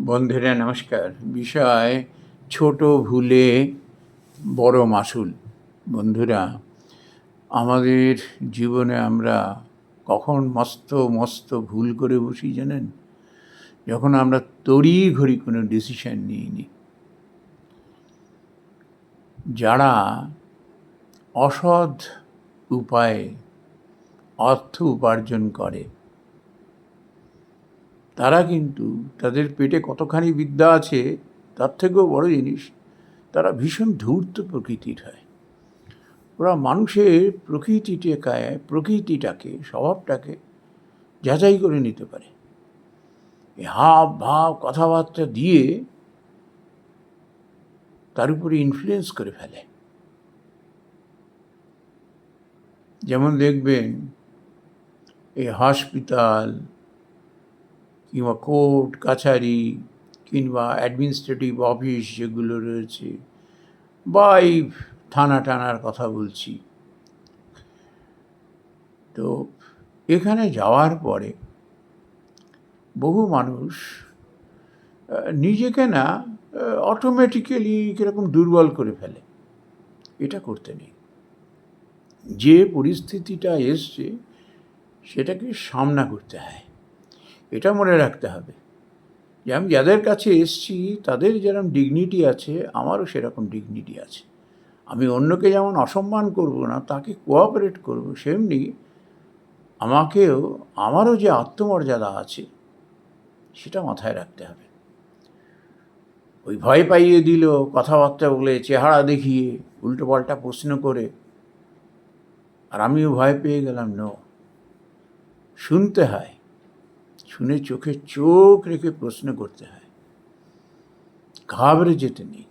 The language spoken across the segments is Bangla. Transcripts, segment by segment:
বন্ধুরা, নমস্কার। বিষয়, ছোট ভুলে বড় মাসুল। বন্ধুরা, আমাদের জীবনে আমরা কখন মস্ত মস্ত ভুল করে বসি জানেন? যখন আমরা তড়ি ঘড়ি কোনো ডিসিশন নিইনি। যারা অসৎ উপায়ে অর্থ উপার্জন করে তারা কিন্তু তাদের পেটে কতখানি বিদ্যা আছে, তার থেকেও বড় জিনিস, তারা ভীষণ ধূর্ত প্রকৃতির হয়। ওরা মানুষের প্রকৃতিটাকে প্রকৃতিটাকে, স্বভাবটাকে যাচাই করে নিতে পারে। হাব ভাব কথাবার্তা দিয়ে তার উপরে ইনফ্লুয়েন্স করে ফেলে। যেমন দেখবেন এই হসপিটাল কিংবা কোর্ট, কাছারি, কিংবা অ্যাডমিনিস্ট্রেটিভ অফিস যেগুলো রয়েছে, বা এই থানা টানার কথা বলছি। তো এখানে যাওয়ার পরে বহু মানুষ নিজেকে না অটোমেটিক্যালি কীরকম দুর্বল করে ফেলে। এটা করতে নেই। যে পরিস্থিতিটা এসছে, সেটাকে সামনা করতে হয়। এটা মনে রাখতে হবে। যে আমি যাদের কাছে এসছি, তাদের যেরকম ডিগনিটি আছে, আমারও সেরকম ডিগনিটি আছে। আমি অন্যকে যেমন অসম্মান করব না, তাকে কোঅপারেট করব, সেমনি আমাকেও, আমারও যে আত্মমর্যাদা আছে, সেটা মাথায় রাখতে হবে। ওই ভয় পাইয়ে দিল, কথাবার্তা বলে, চেহারা দেখিয়ে উল্টো পাল্টা প্রশ্ন করে। আর আমিও ভয় পেয়ে গেলাম, নো। শুনতে হয়। শুনে চোখে চোখ রেখে প্রশ্ন করতে হয়। ঘাবড়ে যেতে নেই।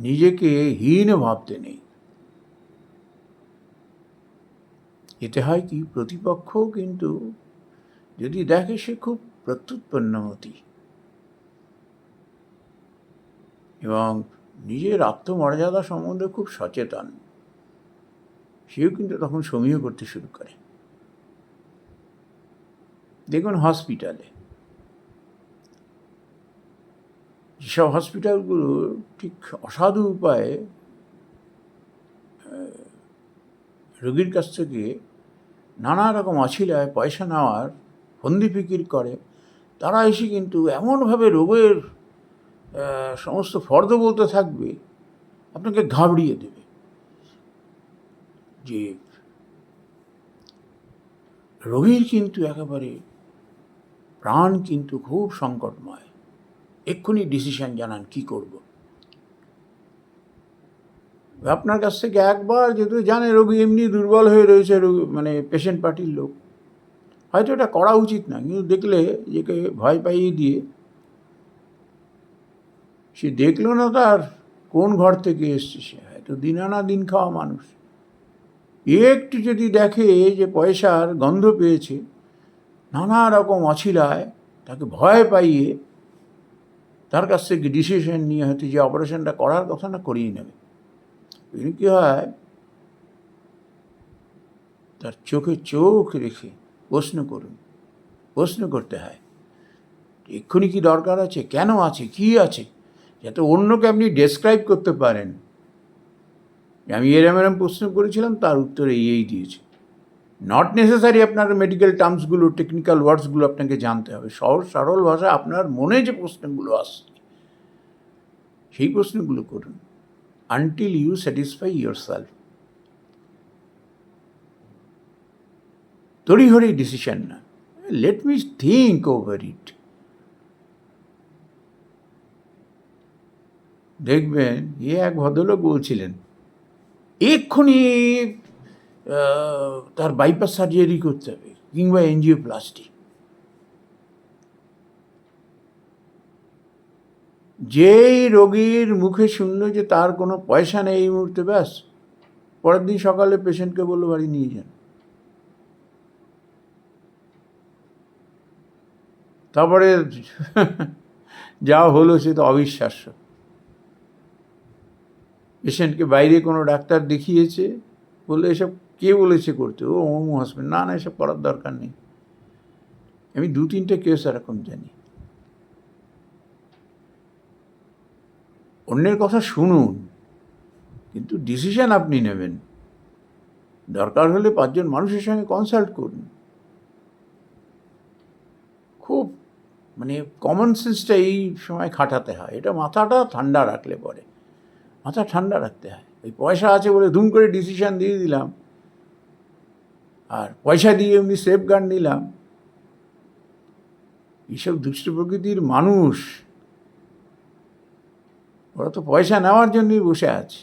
নিজেকে হীন ভাবতে নেই। এতে হয় কি? প্রতিপক্ষও কিন্তু যদি দেখে সে খুব প্রত্যুৎপন্নমতি এবং নিজের আত্মমর্যাদা সম্বন্ধে খুব সচেতন। সেও কিন্তু তখন সমীহ করতে শুরু করে। দেখুন হসপিটালে। যেসব হসপিটালগুলো ঠিক অসাধু উপায়ে রোগীর কাছ থেকে নানা রকম অছিলায় পয়সা নেওয়ার ফন্দি ফিকির করে, তারা এসে কিন্তু এমনভাবে রোগের সমস্ত ফর্দ বলতে থাকবে, আপনাকে ঘাবড়িয়ে দেবে। যে রোগীর কিন্তু একেবারে প্রাণ কিন্তু খুব সংকটময়। এক্ষুনি ডিসিশন জানান কি করব। আপনার কাছ থেকে একবার যেহেতু জানে রোগী এমনি দুর্বল হয়ে রয়েছে মানে পেশেন্ট পার্টির লোক। হয়তো এটা করা উচিত না, কিন্তু দেখলে যেকে ভয় পাইয়ে দিয়ে সে দেখল না তার কোন ঘর থেকে এসছে সে। হয়তো দিন আনা দিন খাওয়া মানুষ। একটু যদি দেখে যে পয়সার গন্ধ পেয়েছে নানা রকম অছিলায় তাকে ভয় পাইয়ে তার কাছ থেকে ডিসিশন নিয়ে হয়তো যে অপারেশনটা করার কথা না করিয়ে নেবে। এর কী হয়? তার চোখে চোখ রেখে প্রশ্ন করুন, প্রশ্ন করতে হয়, এক্ষুনি কি দরকার আছে? কেন আছে? কি আছে? যাতে অন্যকে আপনি ডেসক্রাইব করতে পারেন। আমি এরম এরম প্রশ্ন করেছিলাম, তার উত্তরে এই দিয়েছে। নট নেসেসারি আপনার মেডিকেল টার্মসগুলো টেকনিক্যাল ওয়ার্ডসগুলো আপনাকে জানতে হবে। সহজ, সরল ভাষায় আপনার মনে যে প্রশ্নগুলো আসছে, সেই প্রশ্নগুলো করুন। Until you satisfy yourself তড়িহড়ি ডিসিশন না। Let me think over it দেখবেন, এ এক ভদ্রলোক বলছিলেন, এক্ষুনি তার বাইপাস সার্জারি করতে হবে, কিংবা এনজিও এনজিওপ্লাস্টি যেই রোগীর মুখে শুনলো যে তার কোনো পয়সা নেই এই মুহূর্তে, ব্যাস, পরের দিন সকালে পেশেন্টকে বলল, বাড়ি নিয়ে যান। তারপরে যা হলো সে তো অবিশ্বাস্য। পেশেন্টকে বাইরে কোনো ডাক্তার দেখিয়েছে বললে এসব কে বলেছে করতে? ও অমু হসপিটাল না না, এসব করার দরকার নেই। আমি দু তিনটে কেস এরকম জানি। অন্যের কথা শুনুন, কিন্তু ডিসিশন আপনি নেবেন। দরকার হলে পাঁচজন মানুষের সঙ্গে কনসাল্ট করুন। খুব মানে কমন সেন্সটা এই সময় খাটাতে হয়। এটা মাথাটা ঠান্ডা রাখলে পরে। মাথা ঠান্ডা রাখতে হয়। ওই পয়সা আছে বলে ধুম করে ডিসিশন দিয়ে দিলাম। আর পয়সা দিয়ে এমনি সেফ গার্ড নিলাম। এইসব দুষ্ট প্রকৃতির মানুষ, ওরা তো পয়সা নেওয়ার জন্যই বসে আছে।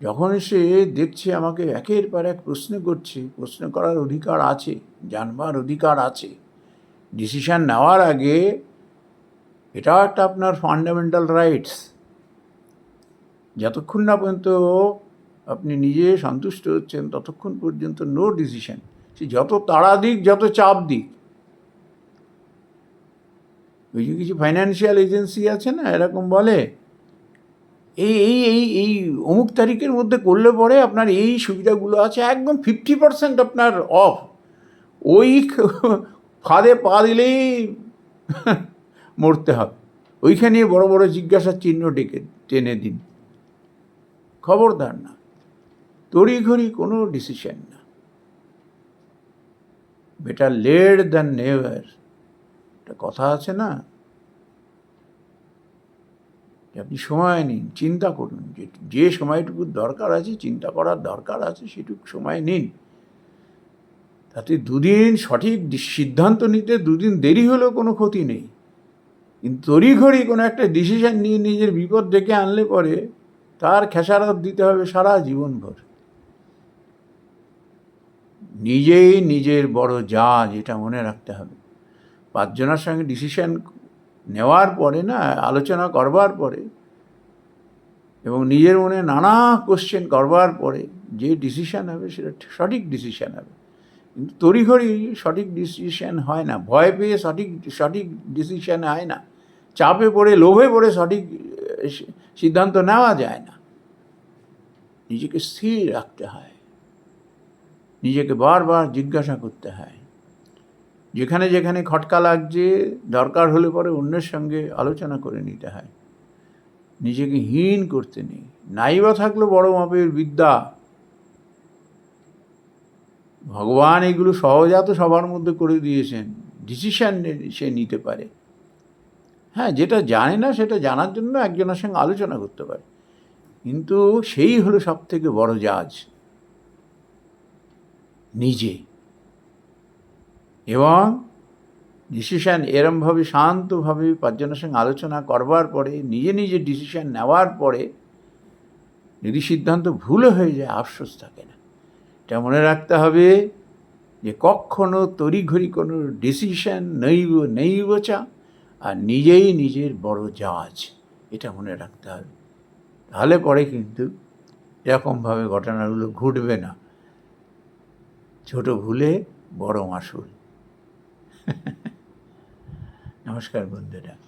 যখন সে দেখছে আমাকে একের পর এক প্রশ্ন করছে, প্রশ্ন করার অধিকার আছে, জানবার অধিকার আছে ডিসিশন নেওয়ার আগে এটাও একটা আপনার ফান্ডামেন্টাল রাইটস যতক্ষণ না পর্যন্ত আপনি নিজে সন্তুষ্ট হচ্ছেন, ততক্ষণ পর্যন্ত নো ডিসিশন সে যত তাড়া দিক, যত চাপ দিক, ওই যে কিছু ফাইন্যান্সিয়াল এজেন্সি আছে না, এরকম বলে, এই এই এই এই অমুক তারিখের মধ্যে করলে পরে আপনার এই সুবিধাগুলো আছে, একদম ফিফটি পার্সেন্ট আপনার অফ ওই ফাঁদে পা দিলেই মরতে হবে। ওইখানে বড় বড় জিজ্ঞাসার চিহ্ন ডেকে, টেনে দিন। খবরদার না, তড়িঘড়ি কোনো ডিসিশন না। বেটার লেড দ্যান নেভার একটা কথা আছে না? আপনি সময় নিন, চিন্তা করুন। যে যে সময়টুকু দরকার আছে, চিন্তা করার দরকার আছে, সেটুকু সময় নিন। তাতে দুদিন সঠিক সিদ্ধান্ত নিতে দুদিন দেরি হলেও কোনো ক্ষতি নেই। কিন্তু তড়িঘড়ি কোনো একটা ডিসিশন নিয়ে নিজের বিপদ ডেকে আনলে পরে তার খেসারত দিতে হবে সারা জীবনভর। নিজেই নিজের বড় জাজ এটা মনে রাখতে হবে। পাঁচজনের সঙ্গে ডিসিশন নেওয়ার পরে না, আলোচনা করবার পরে এবং নিজের মনে নানা কোশ্চেন করবার পরে যে ডিসিশান হবে সেটা সঠিক ডিসিশান হবে। কিন্তু তড়িঘড়ি সঠিক ডিসিশন হয় না, ভয় পেয়ে সঠিক সঠিক ডিসিশন হয় না। চাপে পড়ে, লোভে পড়ে সঠিক সিদ্ধান্ত নেওয়া যায় না। নিজেকে স্থির রাখতে হয়। নিজেকে বারবার জিজ্ঞাসা করতে হয়। যেখানে যেখানে খটকা লাগছে, দরকার হলে পরে অন্যের সঙ্গে আলোচনা করে নিতে হয়। নিজেকে হীন করতে নেই। নাইবা থাকল বড় মাপের বিদ্যা। ভগবান এগুলো সহজাত সবার মধ্যে করে দিয়েছেন। ডিসিশান সে নিতে পারে। হ্যাঁ যেটা জানে না সেটা জানার জন্য একজনের সঙ্গে আলোচনা করতে পারে। কিন্তু সেই হলো সব থেকে বড় জাজ। নিজে। এবং ডিসিশান এরমভাবে শান্তভাবে পাঁচজনের সঙ্গে আলোচনা করবার পরে, নিজে নিজে ডিসিশান নেওয়ার পরে যদি সিদ্ধান্ত ভুলও হয়ে যায়, আফসোস থাকে না। এটা মনে রাখতে হবে যে কখনো তড়িঘড়ি কোনো ডিসিশান নৈব নৈব চা আর নিজেই নিজের বড় জাজ, এটা মনে রাখতে হবে। তাহলে পরে কিন্তু এরকমভাবে ঘটনাগুলো ঘটবে না। ছোট ভুলে বড় মাসুল। নমস্কার বন্ধুরা।